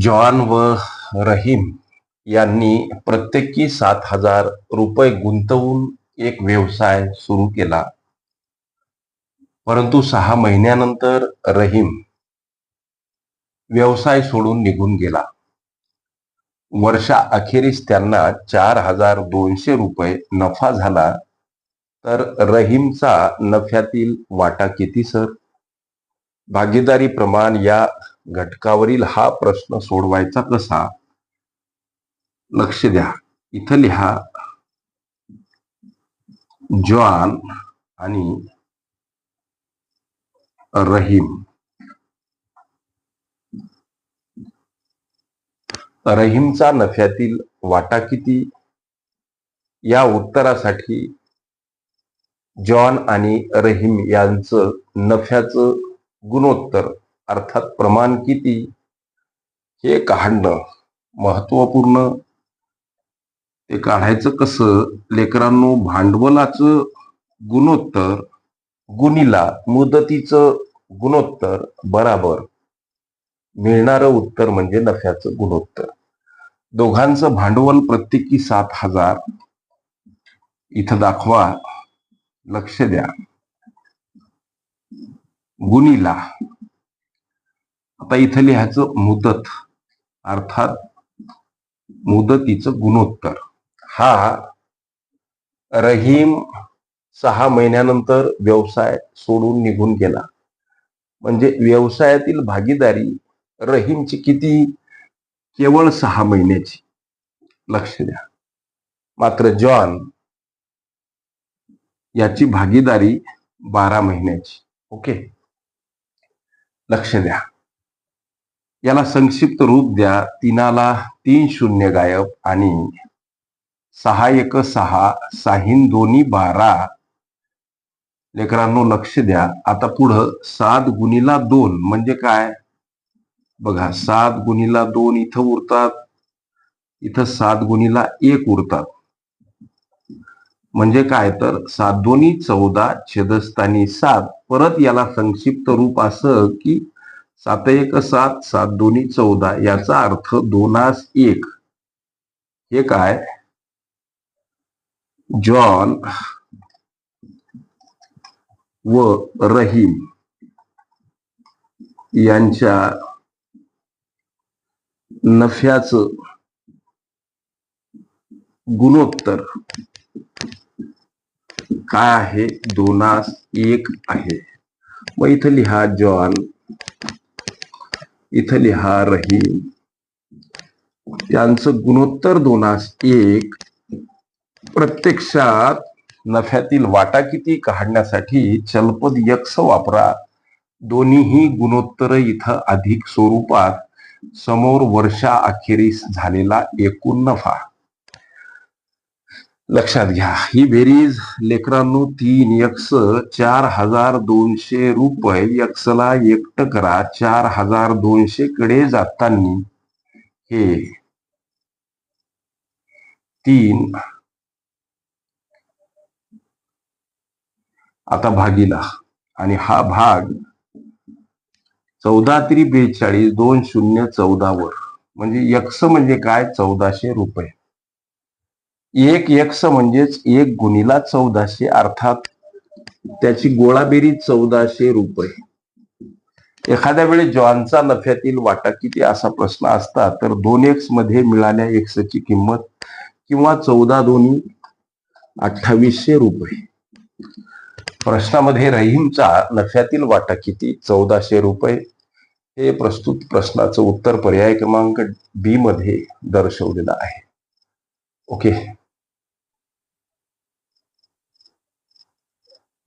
John व रहीम यांनी प्रत्येकी सात हजार रुपये गुंतवून एक व्यवसाय सुरू केला. परंतु सहा महिन्यानंतर रहीम व्यवसाय सोडून निघून गेला. वर्षा अखेरीस त्यांना चार हजार दोनशे रुपये नफा झाला. तर रहीमचा नफ्यातील वाटा किती सर? भागीदारी प्रमाण या घटकावरील हा प्रश्न सोडवायचा कसा? लक्ष द्या. इथं लिहा. जॉन आणि रहीम. रहीमचा नफ्यातील वाटा किती? या उत्तरासाठी जॉन आणि रहीम यांचं नफ्याचं गुणोत्तर अर्थात प्रमाण किती? हे काढणं महत्त्वपूर्ण ते काढायचं कसं? लेकरांनो भांडवलाचं गुणोत्तर गुणीला मुदतीचं गुणोत्तर बराबर. मिळणारं उत्तर म्हणजे नफ्याचं गुणोत्तर. दोघांचं भांडवल प्रत्येकी सात हजार. इथं दाखवा. लक्ष द्या. गुणीला. आता इथं लिहायचं मुदत. अर्थात मुदतीचं गुणोत्तर. हा रहीम सहा महिन्यानंतर व्यवसाय सोडून निघून गेला. म्हणजे व्यवसायातील भागीदारी रहीमची किती? केवळ सहा महिन्याची. लक्ष द्या. मात्र जॉन याची भागीदारी बारा महिन्याची. ओके? लक्ष द्या. याला संक्षिप्त रूप द्या. तीनाला तीन शून्य गायब आणि सहा एक सहा साहीन दोन्ही बारा. लेकरांनो लक्ष द्या. आता पुढं सात गुणीला दोन म्हणजे काय? बघा सात गुणीला दोन इथं उरतात. इथं सात गुणीला एक उरतात. म्हणजे काय तर सात दोन्ही चौदा छेदस्थानी सात. परत याला संक्षिप्त रूप असं की सात एक सात सात दोन्ही चौदा याचा अर्थ दोनास एक. हे काय? जॉन व रहीम यांच्या नफ्याचं गुणोत्तर. काय आहे? दोनास एक आहे. मग इथं लिहा जॉन. इथं लिहा रहीम. यांचं गुणोत्तर दोनास एक. प्रत्यक्षात नफ्यातील वाटा किती काढण्यासाठी चलपद यक्ष वापरा. दोन्हीही गुणोत्तर इथं अधिक स्वरूपात समोर वर्षा अखेरीस झालेला एकूण नफा. लक्षात घ्या. ही बेरीज लेकरांनो तीन यक्स चार हजार दोनशे रुपये. यक्सला एकट करा. चार हजार दोनशे कडे जाताना हे तीन. आता भागीला. आणि हा भाग चौदा तरी बेचाळीस दोन शून्य चौदा वर. म्हणजे यक्स म्हणजे काय? चौदाशे रुपये. एक एक्स म्हणजेच एक गुणीला चौदाशे अर्थात त्याची गोळाबेरी चौदाशे रुपये. एखाद्या वेळी जॉनचा नफ्यातील वाटा किती असा प्रश्न असता तर दोन एक्समध्ये मिळाल्या एक्सची किंमत किंवा चौदा दोन्ही अठ्ठावीसशे रुपये. प्रश्नामध्ये रहीमचा नफ्यातील वाटा किती? चौदाशे रुपये. हे प्रस्तुत प्रश्नाचं उत्तर पर्याय क्रमांक बी मध्ये दर्शवलेलं आहे. ओके.